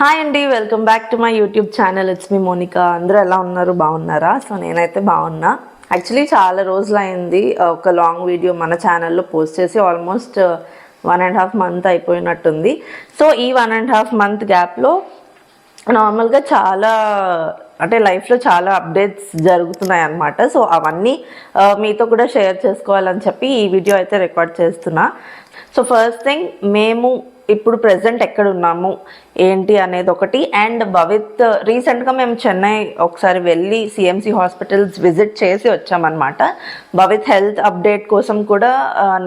Hi అండి welcome back to my YouTube channel it's me Monica అందరూ ఎలా ఉన్నారు? బాగున్నారా? సో నేనైతే బాగున్నా. యాక్చువల్లీ చాలా రోజులు అయింది ఒక లాంగ్ వీడియో మన ఛానల్లో పోస్ట్ చేసి almost one and half month అయిపోయినట్టుంది. సో ఈ వన్ అండ్ హాఫ్ మంత్ గ్యాప్లో నార్మల్గా చాలా అంటే లైఫ్లో చాలా అప్డేట్స్ జరుగుతున్నాయి అన్నమాట. సో అవన్నీ మీతో కూడా షేర్ చేసుకోవాలని చెప్పి ఈ వీడియో అయితే రికార్డ్ చేస్తున్నా. సో ఫస్ట్ థింగ్ మేము ఇప్పుడు ప్రజెంట్ ఎక్కడ ఉన్నాము ఏంటి అనేది ఒకటి. అండ్ భవిత్ రీసెంట్గా మేము చెన్నై ఒకసారి వెళ్ళి సిఎంసి హాస్పిటల్స్ విజిట్ చేసి వచ్చామన్నమాట. భవిత్ హెల్త్ అప్డేట్ కోసం కూడా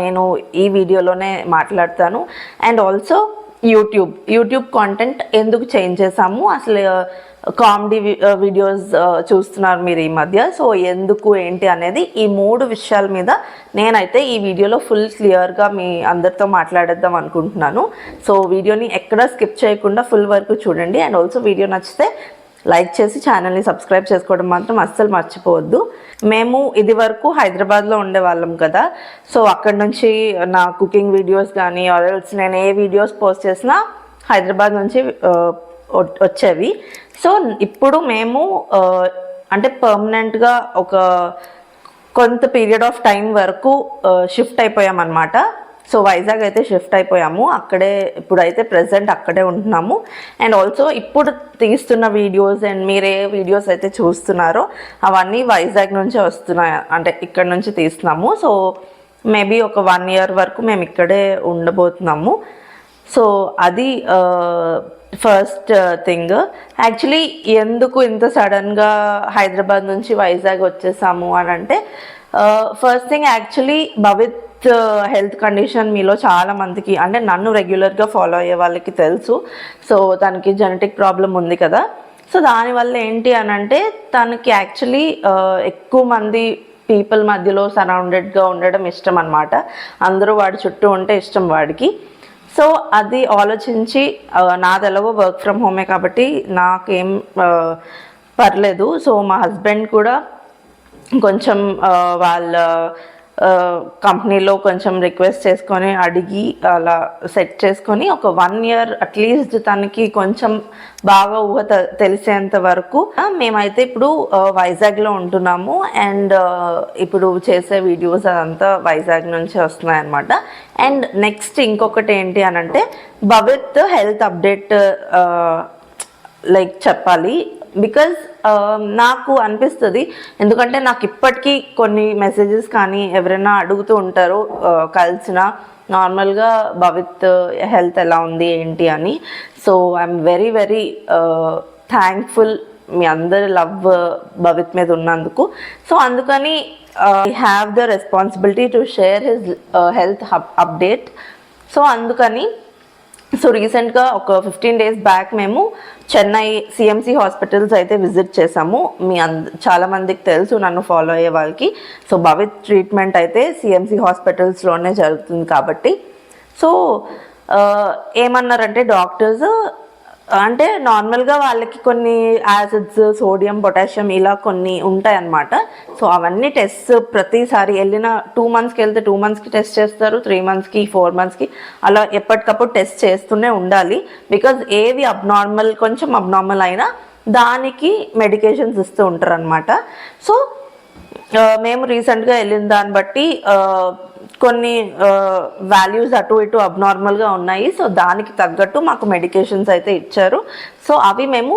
నేను ఈ వీడియోలోనే మాట్లాడతాను. And also YouTube YouTube content ఎందుకు చేంజ్ చేసాము అసలు uh, comedy videos uh, uh, చూస్తున్నారు మీరు ఈ మధ్య. సో ఎందుకు ఏంటి అనేది ఈ మూడు విషయాల మీద నేనైతే ఈ వీడియోలో ఫుల్ క్లియర్గా మీ అందరితో మాట్లాడేద్దాం అనుకుంటున్నాను. సో వీడియోని ఎక్కడ స్కిప్ చేయకుండా ఫుల్ వరకు చూడండి. అండ్ ఆల్సో వీడియో నచ్చితే లైక్ చేసి ఛానల్ని సబ్స్క్రైబ్ చేసుకోవడం మాత్రం అస్సలు మర్చిపోవద్దు. మేము ఇది వరకు హైదరాబాద్లో ఉండేవాళ్ళం కదా. సో అక్కడ నుంచి నా కుకింగ్ వీడియోస్ కానీ ఆర్ఎల్స్ నేను ఏ వీడియోస్ పోస్ట్ చేసినా హైదరాబాద్ నుంచి వచ్చేవి. సో ఇప్పుడు మేము అంటే పర్మనెంట్గా ఒక కొంత పీరియడ్ ఆఫ్ టైం వరకు షిఫ్ట్ అయిపోయామన్నమాట. సో వైజాగ్ అయితే షిఫ్ట్ అయిపోయాము. అక్కడే ఇప్పుడైతే ప్రజెంట్ అక్కడే ఉంటున్నాము. అండ్ ఆల్సో ఇప్పుడు తీస్తున్న వీడియోస్ అండ్ మీరు ఏ వీడియోస్ అయితే చూస్తున్నారో అవన్నీ వైజాగ్ నుంచి వస్తున్నాయి. అంటే ఇక్కడ నుంచి తీస్తున్నాము. సో మేబీ ఒక వన్ ఇయర్ వరకు మేము ఇక్కడే ఉండబోతున్నాము. సో అది ఫస్ట్ థింగ్. యాక్చువల్లీ ఎందుకు ఇంత సడన్గా హైదరాబాద్ నుంచి వైజాగ్ వచ్చేసాము అని అంటే first thing actually Bhavith health condition మీలో చాలా మందికి అంటే నన్ను రెగ్యులర్గా ఫాలో అయ్యే వాళ్ళకి తెలుసు. సో తనకి జెనెటిక్ ప్రాబ్లం ఉంది కదా. సో దానివల్ల ఏంటి అని అంటే తనకి యాక్చువల్లీ ఎక్కువ మంది పీపుల్ మధ్యలో సరౌండెడ్గా ఉండడం ఇష్టం అనమాట అందరూ వాడి చుట్టూ ఉంటే ఇష్టం వాడికి. సో అది ఆలోచించి నాది ఎలాగో వర్క్ ఫ్రమ్ హోమే కాబట్టి నాకేం పర్లేదు. సో మా హస్బెండ్ కూడా కొంచెం వాళ్ళ కంపెనీలో కొంచెం రిక్వెస్ట్ చేసుకొని అడిగి అలా సెట్ చేసుకొని ఒక వన్ ఇయర్ అట్లీస్ట్ తనకి కొంచెం బాగా ఊహ తె- తెలిసేంత వరకు. మేమైతే ఇప్పుడు వైజాగ్లో ఉంటున్నాము అండ్ ఇప్పుడు చేసే వీడియోస్ అదంతా వైజాగ్ నుంచి వస్తున్నాయి అనమాట అండ్ నెక్స్ట్ ఇంకొకటి ఏంటి అని అంటే భవిత్ హెల్త్ అప్డేట్ లైక్ చెప్పాలి. బికాజ్ um, నాకు అనిపిస్తుంది. ఎందుకంటే నాకు ఇప్పటికీ కొన్ని మెసేజెస్ కానీ ఎవరైనా అడుగుతూ ఉంటారు uh, కలిసిన నార్మల్గా భవిత్ హెల్త్ ఎలా ఉంది ఏంటి అని. So I'm very very thankful మీ అందరి లవ్ భవిత్ మీద ఉన్నందుకు. సో అందుకని I have the responsibility to share his health update so అందుకని సో రీసెంట్గా ఒక ఫిఫ్టీన్ డేస్ బ్యాక్ మేము చెన్నై సిఎంసి హాస్పిటల్స్ అయితే విజిట్ చేసాము మీ అంద చాలా మందికి తెలుసు నన్ను ఫాలో అయ్యే వాళ్ళకి. సో భవిత్ ట్రీట్మెంట్ అయితే సిఎంసి హాస్పిటల్స్లోనే జరుగుతుంది కాబట్టి. సో ఏమన్నారంటే డాక్టర్స్ అంటే నార్మల్గా వాళ్ళకి కొన్ని యాసిడ్స్ సోడియం పొటాషియం ఇలా కొన్ని ఉంటాయన్నమాట. సో అవన్నీ టెస్ట్ ప్రతిసారి వెళ్ళిన టూ మంత్స్కి వెళ్తే టూ మంత్స్కి టెస్ట్ చేస్తారు త్రీ మంత్స్కి ఫోర్ మంత్స్కి అలా ఎప్పటికప్పుడు టెస్ట్ చేస్తూనే ఉండాలి. బికాజ్ ఏది అబ్నార్మల్ కొంచెం అబ్నార్మల్ అయినా దానికి మెడికేషన్స్ ఇస్తూ ఉంటారు అనమాట సో uh, మేము రీసెంట్గా వెళ్ళిన దాన్ని బట్టి uh, కొన్ని వాల్యూస్ అటు ఇటు అబ్నార్మల్గా ఉన్నాయి. సో దానికి తగ్గట్టు మాకు మెడికేషన్స్ అయితే ఇచ్చారు. సో అవి మేము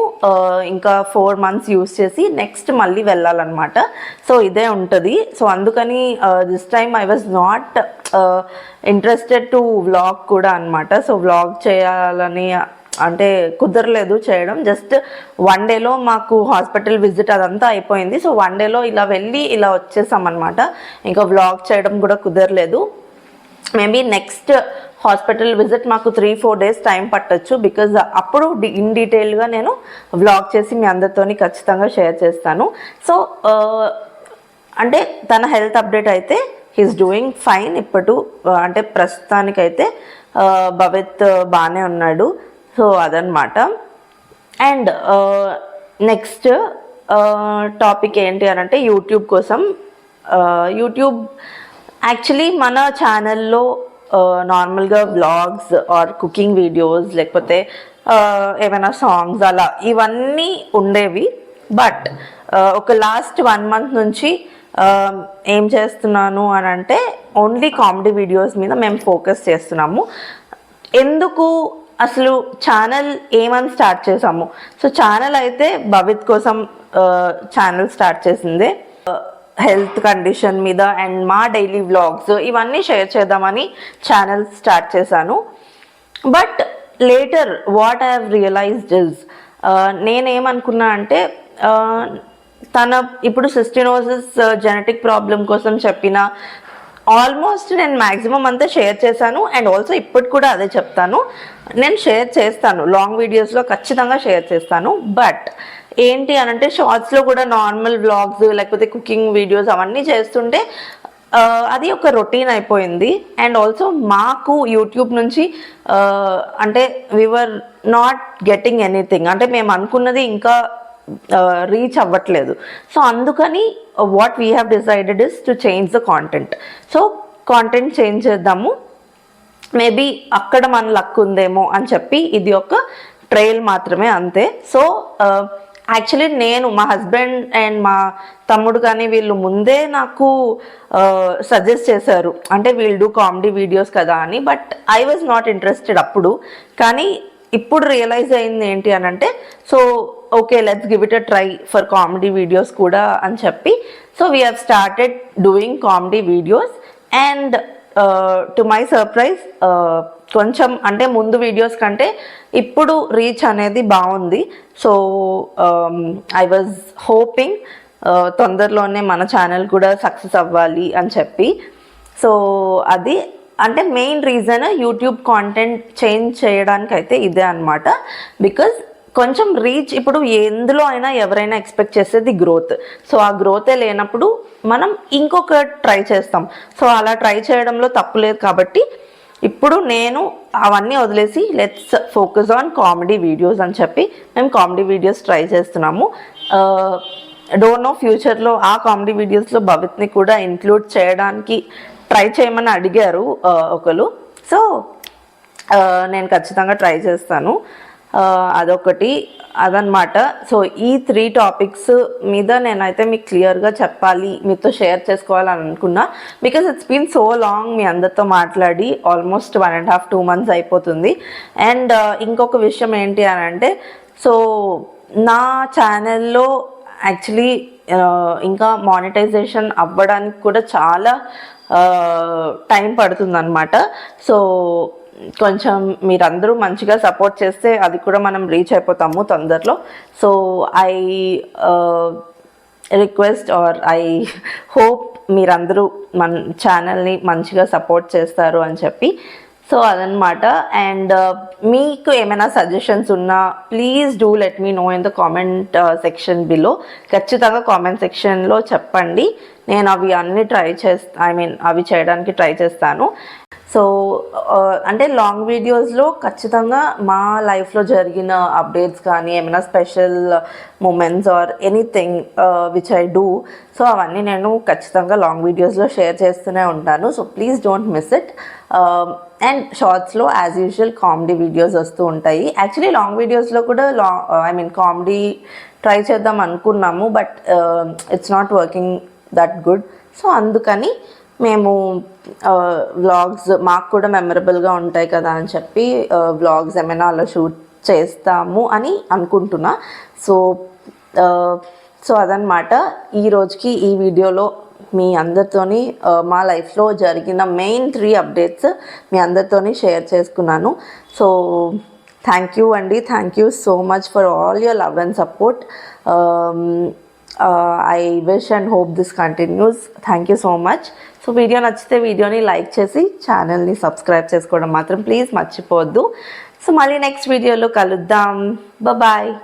ఇంకా ఫోర్ మంత్స్ యూస్ చేసి నెక్స్ట్ మళ్ళీ వెళ్ళాలన్నమాట. సో ఇదే ఉంటుంది. సో అందుకని this time I was not interested to vlog కూడా అనమాట సో వ్లాగ్ చేయాలని అంటే కుదరలేదు చేయడం. జస్ట్ వన్ డేలో మాకు హాస్పిటల్ విజిట్ అదంతా అయిపోయింది. సో వన్ డేలో ఇలా వెళ్ళి ఇలా వచ్చేసాం అనమాట ఇంకా వ్లాగ్ చేయడం కూడా కుదరలేదు. మేబీ నెక్స్ట్ హాస్పిటల్ విజిట్ మాకు త్రీ ఫోర్ డేస్ టైం పట్టొచ్చు. బికాజ్ అప్పుడు డి- ఇన్ డీటెయిల్గా నేను వ్లాగ్ చేసి మీ అందరితోని ఖచ్చితంగా షేర్ చేస్తాను. సో uh, అంటే తన హెల్త్ అప్డేట్ అయితే హీస్ డూయింగ్ ఫైన్ ఇప్పుడు అంటే ప్రస్తుతానికైతే uh, భవిత్ బాగానే ఉన్నాడు. సో అదనమాట అండ్ నెక్స్ట్ టాపిక్ ఏంటి అని అంటే యూట్యూబ్ కోసం. యూట్యూబ్ యాక్చువల్లీ మన ఛానల్లో నార్మల్గా బ్లాగ్స్ ఆర్ కుకింగ్ వీడియోస్ లేకపోతే ఏమైనా సాంగ్స్ అలా ఇవన్నీ ఉండేవి. బట్ ఒక లాస్ట్ వన్ మంత్ నుంచి ఏం చేస్తున్నాను అని అంటే ఓన్లీ కామెడీ వీడియోస్ మీద మేము ఫోకస్ చేస్తున్నాము. ఎందుకు అసలు ఛానల్ ఏమని స్టార్ట్ చేసాము సో ఛానల్ అయితే భవిత్ కోసం ఛానల్ స్టార్ట్ చేసింది. హెల్త్ కండిషన్ మీద అండ్ మా డైలీ వ్లాగ్స్ ఇవన్నీ షేర్ చేద్దామని ఛానల్ స్టార్ట్ చేశాను. But later what I have realized is నేనేమనుకున్నా అంటే తన ఇప్పుడు సిస్టినోసిస్ జెనెటిక్ ప్రాబ్లం కోసం చెప్పిన ఆల్మోస్ట్ నేను మ్యాక్సిమం అంతా షేర్ చేశాను అండ్ ఆల్సో ఇప్పటికి కూడా అదే చెప్తాను. నేను షేర్ చేస్తాను లాంగ్ వీడియోస్లో ఖచ్చితంగా షేర్ చేస్తాను. బట్ ఏంటి అని అంటే షార్ట్స్లో కూడా నార్మల్ వ్లాగ్స్ లేకపోతే కుకింగ్ వీడియోస్ అవన్నీ చేస్తుంటే అది ఒక రొటీన్ అయిపోయింది. అండ్ ఆల్సో మాకు యూట్యూబ్ నుంచి అంటే వివర్ నాట్ గెటింగ్ ఎనీథింగ్ అంటే మేము అనుకున్నది ఇంకా రీచ్ అవ్వట్లేదు. సో అందుకని what we have decided is to change the content so content change చేద్దాము. మేబీ అక్కడ మన లక్ ఉందేమో అని చెప్పి ఇది ఒక ట్రైల్ మాత్రమే అంతే. సో యాక్చువల్లీ uh, నేను మా హస్బెండ్ అండ్ మా తమ్ముడు కానీ వీళ్ళు ముందే నాకు uh, సజెస్ట్ చేశారు. అంటే వీళ్ళు డూ కామెడీ వీడియోస్ కదా అని but I was not interested అప్పుడు. కానీ ఇప్పుడు రియలైజ్ అయింది ఏంటి అని అంటే so okay let's give it a try for comedy videos కూడా అని చెప్పి so we have started doing comedy videos and to my surprise కొంచెం అంటే ముందు వీడియోస్ కంటే ఇప్పుడు రీచ్ అనేది బాగుంది. సో ఐ వాజ్ హోపింగ్ తొందరలోనే మన ఛానల్ కూడా సక్సెస్ అవ్వాలి అని చెప్పి. సో అది అంటే main reason YouTube content change చేయడానికి అయితే ఇదే అనమాట బికాజ్ కొంచెం రీచ్ ఇప్పుడు ఎందులో అయినా ఎవరైనా ఎక్స్పెక్ట్ చేసేది గ్రోత్ సో ఆ గ్రోతే లేనప్పుడు మనం ఇంకొక ట్రై చేస్తాం. సో అలా ట్రై చేయడంలో తప్పు లేదు కాబట్టి ఇప్పుడు నేను అవన్నీ వదిలేసి let's focus on comedy videos అని చెప్పి మేము కామెడీ వీడియోస్ ట్రై చేస్తున్నాము. డోంట్ నో ఫ్యూచర్లో ఆ కామెడీ వీడియోస్లో భవిత్ని కూడా ఇంక్లూడ్ చేయడానికి ట్రై చేయమని అడిగారు ఒకరు సో నేను ఖచ్చితంగా ట్రై చేస్తాను. అదొకటి. అదనమాట. సో ఈ త్రీ టాపిక్స్ మీద నేనైతే మీకు క్లియర్గా చెప్పాలి మీతో షేర్ చేసుకోవాలని అనుకున్నా because it's been so long మీ అందరితో మాట్లాడి almost one and half two months అయిపోతుంది. అండ్ ఇంకొక విషయం ఏంటి అని అంటే సో నా ఛానల్లో యాక్చువల్లీ uh, ఇంకా మానిటైజేషన్ అవ్వడానికి కూడా చాలా uh, టైం పడుతుందన్నమాట. సో కొంచెం మీరందరూ మంచిగా సపోర్ట్ చేస్తే అది కూడా మనం రీచ్ అయిపోతాము తొందరలో. So I request or I hope మీరందరూ మన ఛానల్ని మంచిగా సపోర్ట్ చేస్తారు అని చెప్పి. సో అదనమాట అండ్ uh, మీకు ఏమైనా సజెషన్స్ ఉన్నా please do let me know in the comment section below ఖచ్చితంగా కామెంట్ సెక్షన్లో చెప్పండి. నేను అవి అన్ని ట్రై చేస్తా ఐ మీన్ అవి చేయడానికి ట్రై చేస్తాను. సో అంటే లాంగ్ వీడియోస్లో ఖచ్చితంగా మా లైఫ్లో జరిగిన అప్డేట్స్ కానీ ఏమైనా special moments or anything which I do so అవన్నీ నేను ఖచ్చితంగా లాంగ్ వీడియోస్లో షేర్ చేస్తూనే ఉంటాను. So please don't miss it. And షార్ట్స్లో యాజ్ యూజువల్ కామెడీ వీడియోస్ వస్తూ ఉంటాయి. యాక్చువల్లీ లాంగ్ వీడియోస్లో కూడా long I mean comedy try చేద్దాం అనుకున్నాము but it's not working that good. So అందుకని మేము వ్లాగ్స్ మాకు కూడా మెమరబుల్గా ఉంటాయి కదా అని చెప్పి వ్లాగ్స్ ఏమైనా అలా షూట్ చేస్తాము అని అనుకుంటున్నా. సో సో అదనమాట. ఈ రోజుకి ఈ వీడియోలో మీ అందరితోని మా లైఫ్లో జరిగిన మెయిన్ త్రీ అప్డేట్స్ మీ అందరితోని షేర్ చేసుకున్నాను. సో థ్యాంక్ యూ అండి. Thank you so much for all your love and support. I wish and hope this continues thank you so much so video నచ్చితే వీడియోని లైక్ చేసి ఛానల్ని సబ్స్క్రైబ్ చేసుకోవడం మాత్రం please మర్చిపోవద్దు. సో మళ్ళీ నెక్స్ట్ వీడియోలో కలుద్దాం. బాయ్